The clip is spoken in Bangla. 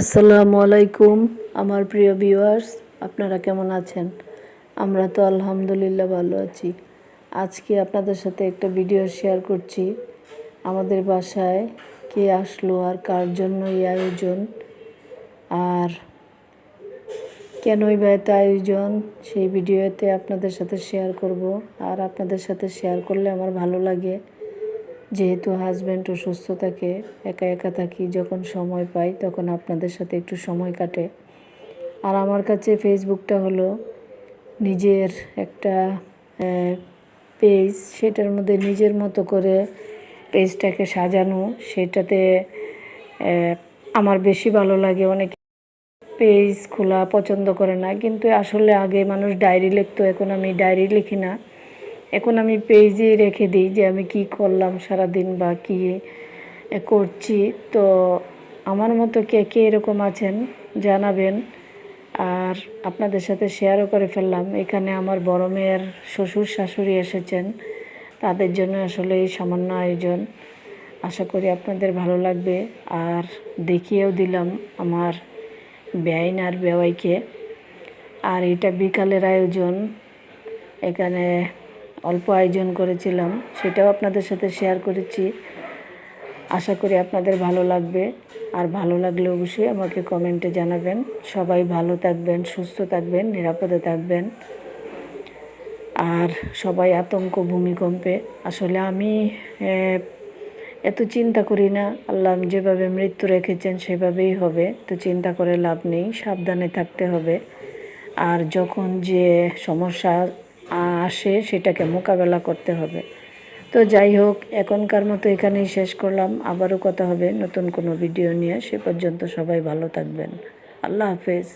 আসসালামু আলাইকুম, আমার প্রিয় ভিউয়ার্স আপনারা কেমন আছেন? আমরা তো আলহামদুলিল্লাহ ভালো আছি। আজকে আপনাদের সাথে একটা ভিডিও শেয়ার করছি। আমাদের বাসায় কে আসলো আর কার জন্য এই আয়োজন, আর কেনই বা এত আয়োজন, সেই ভিডিওতে আপনাদের সাথে শেয়ার করব। আর আপনাদের সাথে শেয়ার করলে আমার ভালো লাগে। যেহেতু হাজব্যান্ড অসুস্থ থাকে একা একা থাকি, যখন সময় পাই, তখন আপনাদের সাথে একটু সময় কাটে। আর আমার কাছে ফেসবুকটা হলো নিজের একটা পেজ সেটার মধ্যে নিজের মতো করে পেজটাকে সাজানো। সেটাতে আমার বেশি ভালো লাগে, অনেক পেজ খোলা পছন্দ করে না। কিন্তু আসলে আগে মানুষ ডায়েরি লিখতো, এখন আমি ডায়েরি লিখি না। এখন আমি পেজে রেখে দিই যে আমি কি করলাম সারাদিন বা কি করছি। তো আমার মতো কে কে এরকম আছেন জানাবেন। আর আপনাদের সাথে শেয়ারও করে ফেললাম। এখানে আমার বড় মেয়ের শ্বশুর শাশুড়ি এসেছেন। তাদের জন্য আসলে এই সামান্য আয়োজন। আশা করি আপনাদের ভালো লাগবে। আর দেখিয়েও দিলাম আমার বেআইন আর বেওয়াইকে। আর এটা বিকালের আয়োজন। এখানে অল্প আয়োজন করেছিলাম, সেটাও আপনাদের সাথে শেয়ার করেছি। আশা করি আপনাদের ভালো লাগবে। আর ভালো লাগলে অবশ্যই আমাকে কমেন্টে জানাবেন। সবাই ভালো থাকবেন, সুস্থ থাকবেন, নিরাপদে থাকবেন। আর সবাই আতঙ্ক ভূমিকম্পে। আসলে আমি এত চিন্তা করি না। আল্লাহ যেভাবে মৃত্যু রেখেছেন সেভাবেই হবে। তো চিন্তা করে লাভ নেই, সাবধানে থাকতে হবে। আর যখন যে সমস্যা আসে সেটাকে মোকাবেলা করতে হবে। তো যাই হোক, এখনকার মতো এখানেই শেষ করলাম। আবারও কথা হবে নতুন কোনো ভিডিও নিয়ে। সে পর্যন্ত সবাই ভালো থাকবেন। আল্লাহ হাফেজ।